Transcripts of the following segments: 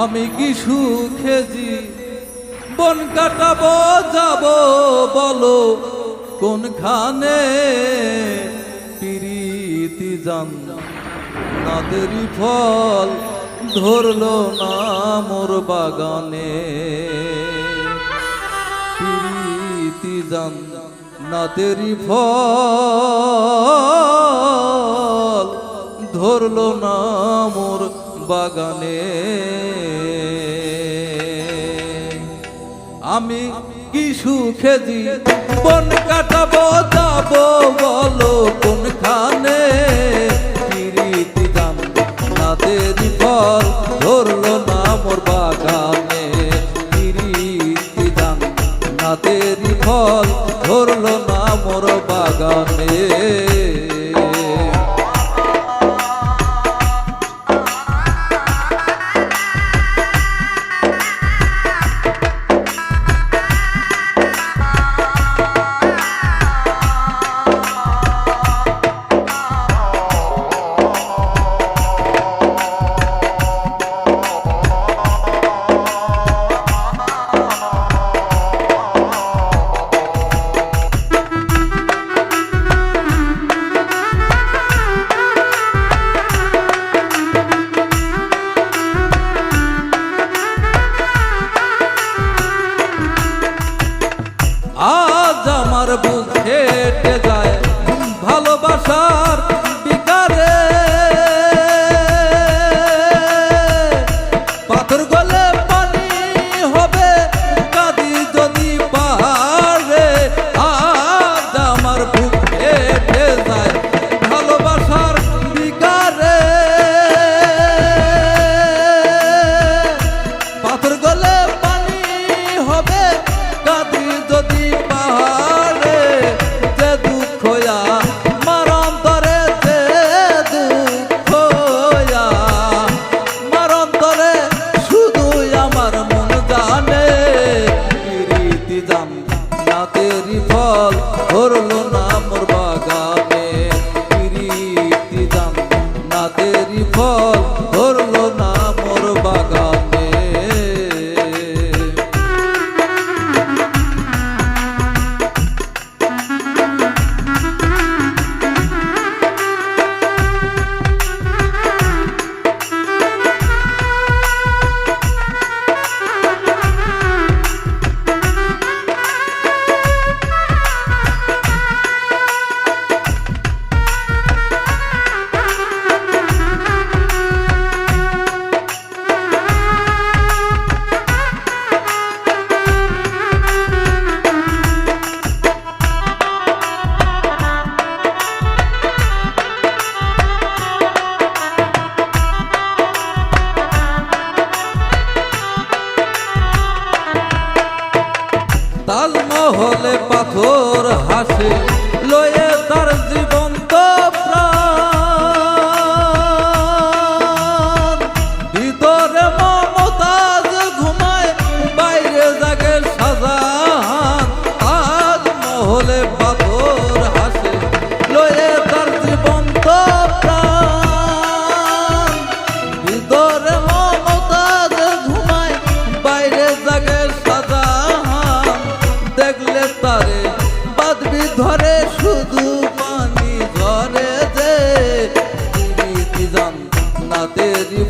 আমি কি সুখেজি বন কাটাবো, যাব, বলো, কোনখানে? পিরিতি জান, নাদেরি ফল ধরল না মোর বাগানে। পিরিতি জান, নাদেরি ফল ধরল না মোর বাগানে। আমি কি সুখে দি কোন কাটাবো যাব বলো কোনখানে? কাজেরই ফল ধরল না। Hare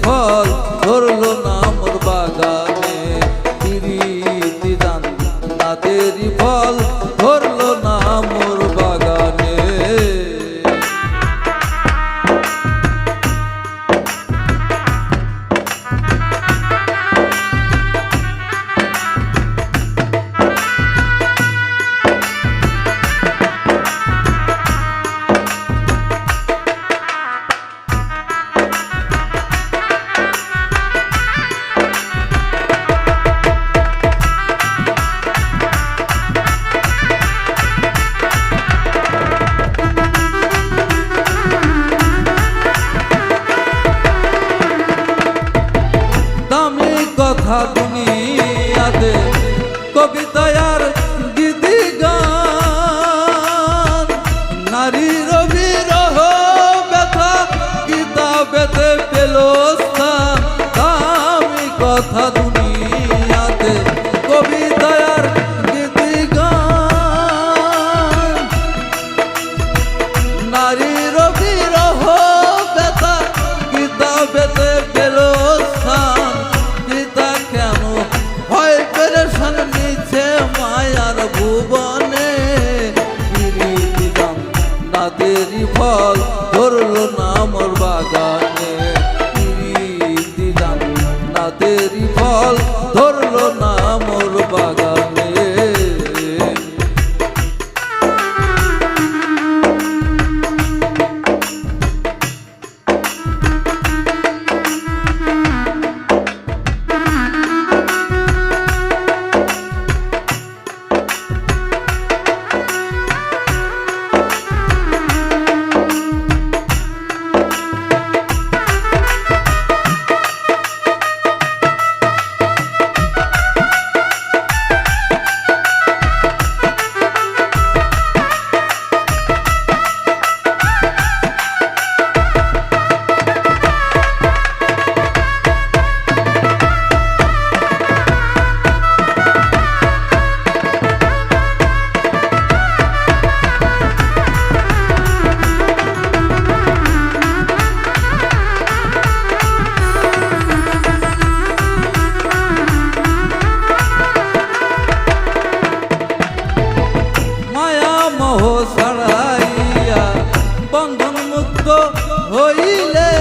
ফল ধরল ফল ধরল না বন্ধন মুক্ত হইলে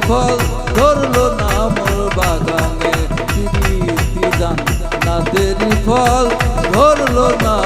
ফল ধরল না মোর বাগানে প্রীতি জান না ফল ধরল না